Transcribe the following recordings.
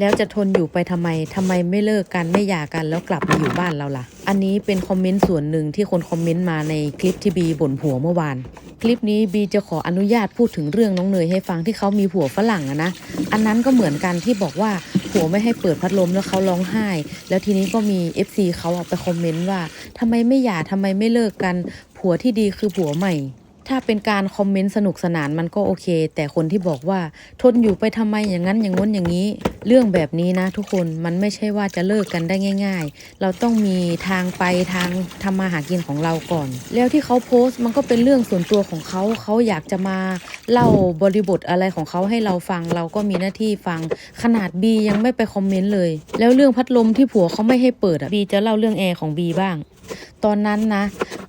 แล้วจะทนอยู่ไปทำไมทำไมไม่เลิกกันไม่หย่ากันแล้วกลับมาอยู่บ้านเราล่ะ อันนี้เป็นคอมเมนต์ส่วนหนึ่งที่คนคอมเมนต์มาในคลิปที่บีบ่นผัวเมื่อวาน คลิปนี้บีจะขออนุญาตพูดถึงเรื่องน้องเนยให้ฟังที่เขามีผัวฝรั่งอะนะ อันนั้นก็เหมือนกันที่บอกว่าผัวไม่ให้เปิดพัดลมแล้วเขาร้องไห้ แล้วทีนี้ก็มี FC เขาเอาไปคอมเมนต์ว่าทำไมไม่หย่าทำไมไม่เลิกกัน ผัวที่ดีคือผัวใหม่ ถ้าเป็นการคอมเมนต์สนุกสนานมันก็โอเค แต่คนที่บอกว่าทนอยู่ไปทำไมอย่างนั้นอย่างง้นอย่างนี้ เรื่องแบบนี้นะทุกคนมันไม่ใช่ว่าจะเลิกกันได้ง่าย ๆ เราต้องมีทางไปทางทำมาหากินของเราก่อน แล้วที่เขาโพสต์มันก็เป็นเรื่องส่วนตัวของเขาเขาอยากจะมาเล่าบริบทอะไรของเขาให้เราฟังเราก็มีหน้าที่ฟังขนาดบียังไม่ไปคอมเมนต์เลย แล้วเรื่องพัดลมที่ผัวเขาไม่ให้เปิดอะบีจะเล่าเรื่องแอร์ของบีบ้าง ตอนนั้นนะ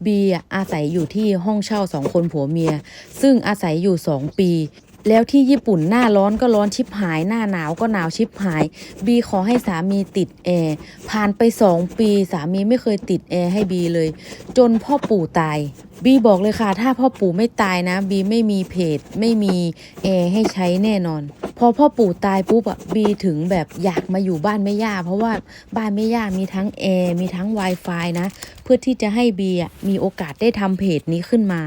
บีอะอาศัยอยู่ที่ห้องเช่าสองคนผัวเมีย ซึ่งอาศัยอยู่สองปี แล้วที่ญี่ปุ่นหน้าร้อนก็ร้อนชิบหาย หน้าหนาวก็หนาวชิบหาย บีขอให้สามีติดแอร์ผ่านไปสองปีสามีไม่เคยติดแอร์ให้บีเลย จนพ่อปู่ตาย บีบอกเลยค่ะ ถ้าพ่อปู่ไม่ตายนะ บีไม่มีเพจ ไม่มีแอร์ให้ใช้แน่นอน พอพ่อปู่ตายปุ๊บอะบีถึงแบบอยากมาอยู่บ้านแม่ย่า เพราะว่าบ้านแม่ย่ามีทั้งแอร์มีทั้ง Wi-Fi นะ เพื่อที่จะให้บีอะมีโอกาสได้ทำเพจนี้ขึ้นมา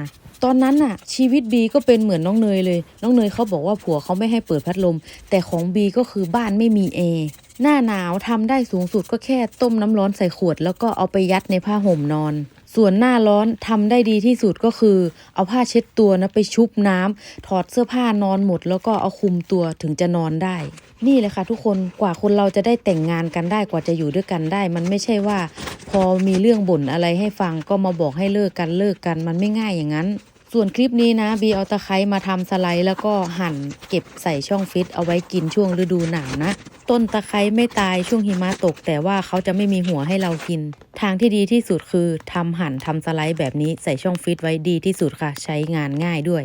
ตอนนั้นน่ะ ชีวิตบีก็เป็นเหมือนน้องเนยเลย น้องเนยเขาบอกว่าผัวเขาไม่ให้เปิดพัดลม แต่ของบีก็คือบ้านไม่มีแอร์หน้าหนาวทำได้สูงสุดก็แค่ต้มน้ำร้อนใส่ขวด แล้วก็เอาไปยัดในผ้าห่มนอน ส่วนหน้าร้อนทำได้ดีที่สุดก็คือ เอาผ้าเช็ดตัวนะไปชุบน้ำถอดเสื้อผ้านอนหมด แล้วก็เอาคลุมตัวถึงจะนอนได้ นี่แหละค่ะทุกคนกว่าคนเราจะได้แต่งงานกันได้กว่าจะอยู่ด้วยกันได้ มันไม่ใช่ว่า พอมีเรื่องบ่นอะไรให้ฟังก็มาบอกให้เลิกกันเลิกกันมันไม่ง่ายอย่างนั้น ส่วนคลิปนี้นะบีเอาตะไคร้มาทำสไลด์แล้วก็หั่นเก็บใส่ช่องฟิตเอาไว้กินช่วงฤดูหนาวนะ ต้นตะไคร้ไม่ตายช่วงหิมะตก แต่ว่าเขาจะไม่มีหัวให้เรากิน ทางที่ดีที่สุดคือทำหั่นทำสไลด์แบบนี้ใส่ช่องฟิตไว้ดีที่สุดค่ะ ใช้งานง่ายด้วย